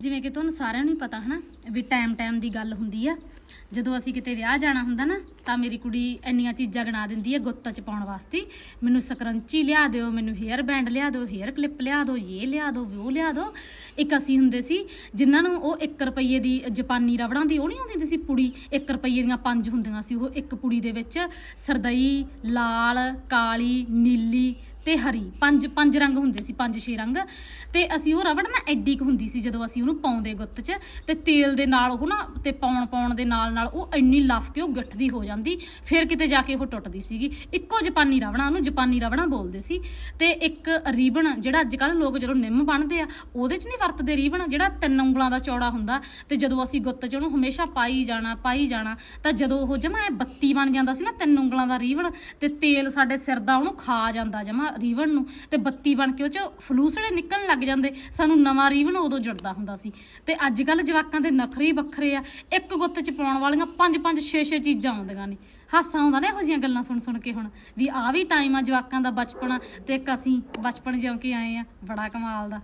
ਜਿਵੇਂ ਕਿ ਤੁਹਾਨੂੰ ਸਾਰਿਆਂ ਨੂੰ ਹੀ ਪਤਾ ਹਨਾ, ਵੀ ਟਾਈਮ ਟਾਈਮ ਦੀ ਗੱਲ ਹੁੰਦੀ ਆ। ਜਦੋਂ ਅਸੀਂ ਕਿਤੇ ਵਿਆਹ ਜਾਣਾ ਹੁੰਦਾ ਨਾ, ਤਾਂ ਮੇਰੀ ਕੁੜੀ ਇੰਨੀਆਂ ਚੀਜ਼ਾਂ ਗਣਾ ਦਿੰਦੀ ਹੈ ਗੁੱਤਾਂ ਚ ਪਾਉਣ ਵਾਸਤੇ। ਮੈਨੂੰ ਸਕਰੰਚੀ ਲਿਆ ਦਿਓ, ਮੈਨੂੰ ਹੇਅਰ ਬੈਂਡ ਲਿਆ ਦਿਓ ਹੇਅਰ ਕਲਿੱਪ ਲਿਆ ਦਿਓ, ਇਹ ਲਿਆ ਦਿਓ ਉਹ ਲਿਆ ਦਿਓ। ਇੱਕ ਅਸੀਂ ਹੁੰਦੇ ਸੀ, ਜਿਨ੍ਹਾਂ ਨੂੰ ਉਹ 1 ਰੁਪਏ ਦੀ ਜਾਪਾਨੀ ਰਬੜਾਂ ਦੀ ਉਹ ਨਹੀਂ ਆਉਂਦੀ ਸੀ ਪੁੜੀ 1 ਰੁਪਏ ਦੀਆਂ ਪੰਜ ਹੁੰਦੀਆਂ ਸੀ, ਉਹ ਇੱਕ ਪੁੜੀ ਦੇ ਵਿੱਚ ਸਰਦਈ, ਲਾਲ, ਕਾਲੀ, ਨੀਲੀ ਤੇ ਹਰੀ, ਪੰਜ ਪੰਜ ਰੰਗ ਹੁੰਦੇ ਸੀ, ਪੰਜ, ਛੇ ਰੰਗ। ਤੇ ਅਸੀਂ ਉਹ ਰਬੜ ਨਾ ਐਡੀ ਕੁ ਹੁੰਦੀ ਸੀ, ਜਦੋਂ ਅਸੀਂ ਉਹਨੂੰ ਪਾਉਂਦੇ ਗੁੱਤ 'ਚ, ਤੇ ਤੇਲ ਦੇ ਨਾਲ ਉਹ ਨਾ, ਤੇ ਪਾਉਣ ਪਾਉਣ ਦੇ ਨਾਲ ਨਾਲ ਉਹ ਇੰਨੀ ਲਫ ਕੇ ਉਹ ਗੱਠਦੀ ਹੋ ਜਾਂਦੀ, ਫਿਰ ਕਿਤੇ ਜਾ ਕੇ ਉਹ ਟੁੱਟਦੀ ਸੀਗੀ। ਇੱਕੋ ਜਪਾਨੀ ਰਵਣਾ ਉਹਨੂੰ ਜਪਾਨੀ ਰਵਣਾ ਬੋਲਦੇ ਸੀ। ਤੇ ਇੱਕ ਰੀਬਨ ਜਿਹੜਾ ਅੱਜ ਕੱਲ ਲੋਕ ਜਦੋਂ ਨਿੰਮ ਬਣਦੇ ਆ, ਉਹਦੇ 'ਚ ਨਹੀਂ ਵਰਤਦੇ ਰੀਬਨ ਜਿਹੜਾ ਤਿੰਨ ਉਂਗਲਾਂ ਦਾ ਚੌੜਾ ਹੁੰਦਾ, ਤੇ ਜਦੋਂ ਅਸੀਂ ਗੁੱਤ 'ਚ ਉਹਨੂੰ ਹਮੇਸ਼ਾ ਪਾਈ ਜਾਣਾ ਪਾਈ ਜਾਣਾ, ਤਾਂ ਜਦੋਂ ਉਹ ਜਮਾ ਬੱਤੀ ਬਣ ਜਾਂਦਾ ਸੀ ਨਾ ਤਿੰਨ ਉਂਗਲਾਂ ਦਾ ਰੀਬਨ ਤੇ ਤੇਲ ਸਾਡੇ ਸਿਰ ਦਾ ਉਹਨੂੰ ਖਾ ਜਾਂਦਾ ਜਮਾ ਰੀਬਨ ਨੂੰ ਤੇ ਬੱਤੀ ਬਣ ਕੇ ਉਹ 'ਚ ਫਲੂਸੜੇ ਨਿਕਲਣ ਲੱਗ ਜਾਂਦੇ, ਸਾਨੂੰ ਨਵਾਂ ਰੀਵਨ ਉਦੋਂ ਜੁੜਦਾ ਹੁੰਦਾ ਸੀ। ਤੇ ਅੱਜ ਕੱਲ ਜਵਾਕਾਂ ਦੇ ਨਖਰੇ ਹੀ ਵੱਖਰੇ ਆ, ਇੱਕ ਗੁੱਤ 'ਚ ਪਾਉਣ ਵਾਲੀਆਂ ਪੰਜ ਪੰਜ ਛੇ ਛੇ ਚੀਜ਼ਾਂ ਆਉਂਦੀਆਂ ਨੇ। ਹਾਸਾ ਆਉਂਦਾ ਨਾ ਇਹੋ ਜਿਹੀਆਂ ਗੱਲਾਂ ਸੁਣ ਸੁਣ ਕੇ ਹੁਣ, ਵੀ ਆ ਵੀ ਟਾਈਮ ਆ ਜਵਾਕਾਂ ਦਾ ਬਚਪਨ ਤੇ ਇੱਕ ਅਸੀਂ ਬਚਪਨ ਜਿਉਂ ਕੇ ਆਏ ਆ, ਬੜਾ ਕਮਾਲ ਦਾ।